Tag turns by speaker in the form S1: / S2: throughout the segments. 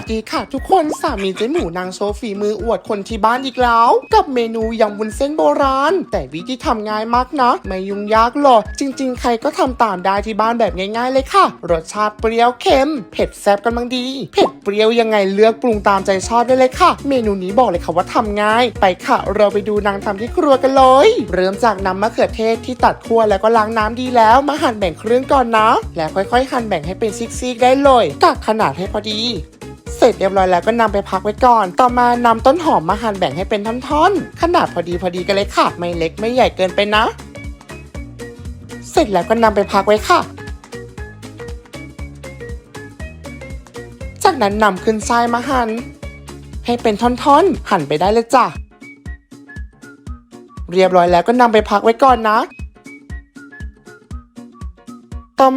S1: วัสดีค่ะทุกคนสามีเจ๊หมูนางโชว์ฝีมืออวดคนที่บ้านอีกแล้ว กับเมนูยำวุ้นเส้นโบราณ แต่วิธีทำง่ายมากนะ ไม่ยุ่งยากหรอกจริง ๆ ใครก็ทำตามได้ที่บ้านแบบง่ายๆเลยค่ะ รสชาติเปรี้ยวเค็ม เผ็ดแซ่บกันบางดี เผ็ดเปรี้ยวยังไงเลือกปรุงตามใจชอบได้เลยค่ะ เมนูนี้บอกเลยค่ะว่าทำง่าย ไปค่ะ เราไปดูนางทำที่ครัวกันเลย เริ่มจากนำมะเขือเทศที่ตัดคั่วแล้วก็ล้างน้ำดีแล้วมาหั่นแบ่งครึ่งก่อนนะ แล้วค่อยๆหั่นแบ่งให้เป็นซิกๆได้เลยกักขนาดให้พอดี ร็จเรียบร้อยแล้วก็นำไปพักไว้ก่อน ต่อมานำต้นหอมมาหั่นแบ่งให้เป็นท่อนๆ ขนาดพอดีพอดีกันเลยค่ะ ไม่เล็กไม่ใหญ่เกินไปนะ เสร็จแล้วก็นำไปพักไว้ค่ะ จากนั้นนำขึ้นทรายมาหั่นให้เป็นท่อนๆ หั่นไปได้เลยจ้ะ เรียบร้อยแล้วก็นำไปพักไว้ก่อนนะ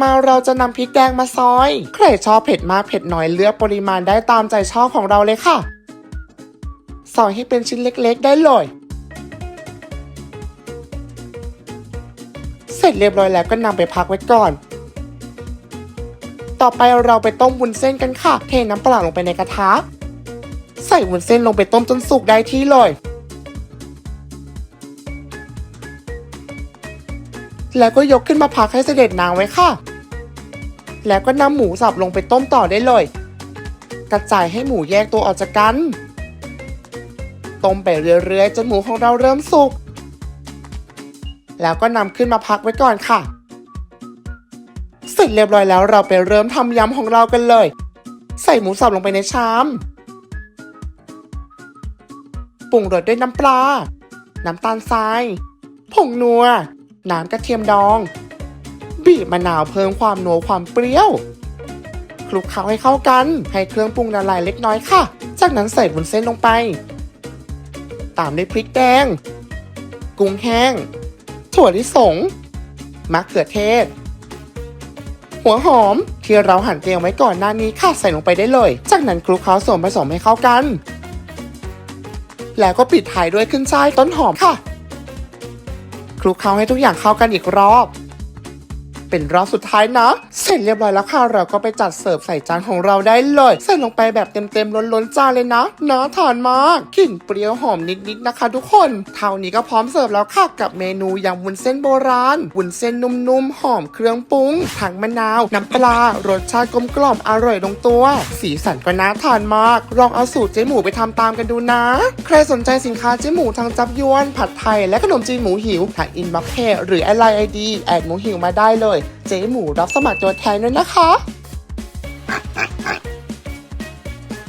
S1: มาเราจะนำพริกแดงมาซอย ใครชอบเผ็ดมากเผ็ดน้อยเลือกปริมาณได้ตามใจชอบของเราเลยค่ะ ซอยให้เป็นชิ้นเล็กๆ ได้เลย เสร็จเรียบร้อยแล้วก็นำไปพักไว้ก่อน ต่อไปเราไปต้มวุ้นเส้นกันค่ะ เทน้ำเปล่าลงไปในกระทะ ใส่วุ้นเส้นลงไปต้มจนสุกได้ที่เลย แล้วก็ยกขึ้นมาพักให้เสด็จน้ำไว้ค่ะ แล้วก็นำหมูสับลงไปต้มต่อได้เลย กระจายให้หมูแยกตัวออกจากกัน ต้มไปเรื่อยๆจนหมูของเราเริ่มสุก แล้วก็นำขึ้นมาพักไว้ก่อนค่ะ เสร็จเรียบร้อยแล้วเราไปเริ่มทำยำของเรากันเลย ใส่หมูสับลงไปในชามปรุงรสด้วยน้ำปลา น้ำตาลทราย ผงนัว น้ำกระเทียมดอง บีบมะนาวเพิ่มความนัวความเปรี้ยว คลุกเคล้าให้เข้ากัน ให้เครื่องปรุงละลายเล็กน้อยค่ะ จากนั้นใส่วุ้นเส้นลงไป ตามด้วยพริกแดง กุ้งแห้ง ถั่วลิสง มะเขือเทศ หัวหอมที่เราหั่นเตรียมไว้ก่อนหน้านี้ค่ะใส่ลงไปได้เลย จากนั้นคลุกเคล้าส่วนผสมให้เข้ากัน แล้วก็ปิดท้ายด้วยขึ้นช่ายต้นหอมค่ะ คลุกเคล้าให้ทุกอย่างเข้ากันอีกรอบ เป็นรอบสุดท้ายนะ เสร็จเรียบร้อยแล้วค่ะ เราก็ไปจัดเสิร์ฟใส่จานของเราได้เลย ใส่ลงไปแบบเต็มๆล้นๆจานเลยนะน่าทานมากกลิ่นเปรี้ยวหอมนิดๆนะคะ ทุกคนเท่านี้ก็พร้อมเสิร์ฟแล้วค่ะกับเมนูยำวุ้นเส้นโบราณวุ้นเส้นนุ่มๆหอมเครื่องปรุงทั้งมะนาวน้ำปลารสชาติกลมกล่อมอร่อยลงตัว สีสันก็น่าทานมาก ลองเอาสูตรเจ๊หมูไปทำตามกันดูนะ ใครสนใจสินค้าเจ๊หมูทางจับยวน ผัดไทยและขนมจีนหมูหิวทางอินบ็อกเพหรือแอดไลน์ไอดีแอดหมูหิวมาได้เลยเจ๊หมูรับสมัครตัวแทนด้วยนะคะ